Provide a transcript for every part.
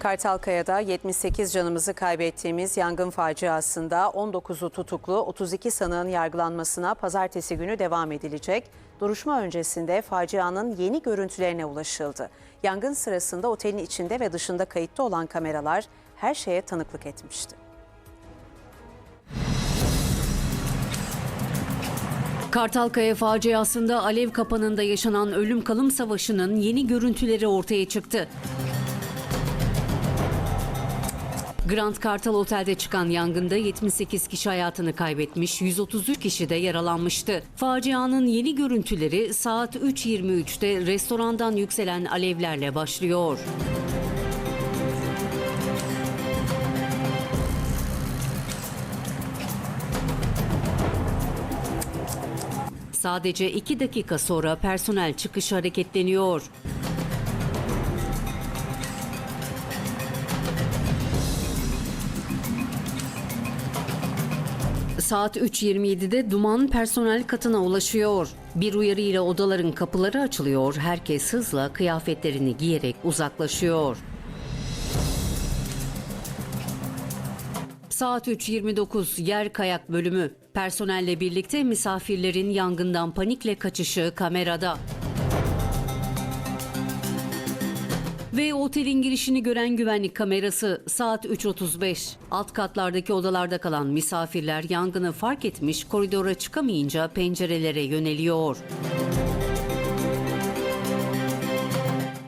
Kartalkaya'da 78 canımızı kaybettiğimiz yangın faciasında 19'u tutuklu 32 sanığın yargılanmasına pazartesi günü devam edilecek. Duruşma öncesinde facianın yeni görüntülerine ulaşıldı. Yangın sırasında otelin içinde ve dışında kayıtlı olan kameralar her şeye tanıklık etmişti. Kartalkaya faciasında alev kapanında yaşanan ölüm kalım savaşının yeni görüntüleri ortaya çıktı. Grand Kartal Otel'de çıkan yangında 78 kişi hayatını kaybetmiş, 133 kişi de yaralanmıştı. Facianın yeni görüntüleri saat 3.23'te restorandan yükselen alevlerle başlıyor. Sadece 2 dakika sonra personel çıkış hareketleniyor. Saat 3.27'de duman personel katına ulaşıyor. Bir uyarı ile odaların kapıları açılıyor. Herkes hızla kıyafetlerini giyerek uzaklaşıyor. Saat 3.29 yer kayak bölümü. Personelle birlikte misafirlerin yangından panikle kaçışı kamerada. Ve otelin girişini gören güvenlik kamerası saat 3.35. Alt katlardaki odalarda kalan misafirler yangını fark etmiş koridora çıkamayınca pencerelere yöneliyor.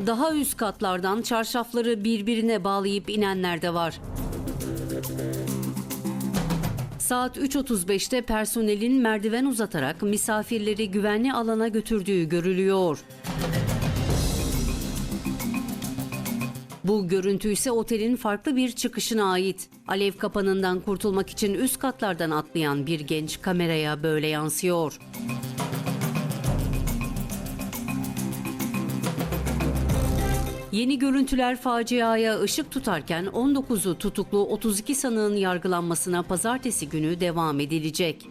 Daha üst katlardan çarşafları birbirine bağlayıp inenler de var. Saat 3.35'te personelin merdiven uzatarak misafirleri güvenli alana götürdüğü görülüyor. Bu görüntü ise otelin farklı bir çıkışına ait. Alev kapanından kurtulmak için üst katlardan atlayan bir genç kameraya böyle yansıyor. Yeni görüntüler faciaya ışık tutarken 19'u tutuklu 32 sanığın yargılanmasına pazartesi günü devam edilecek.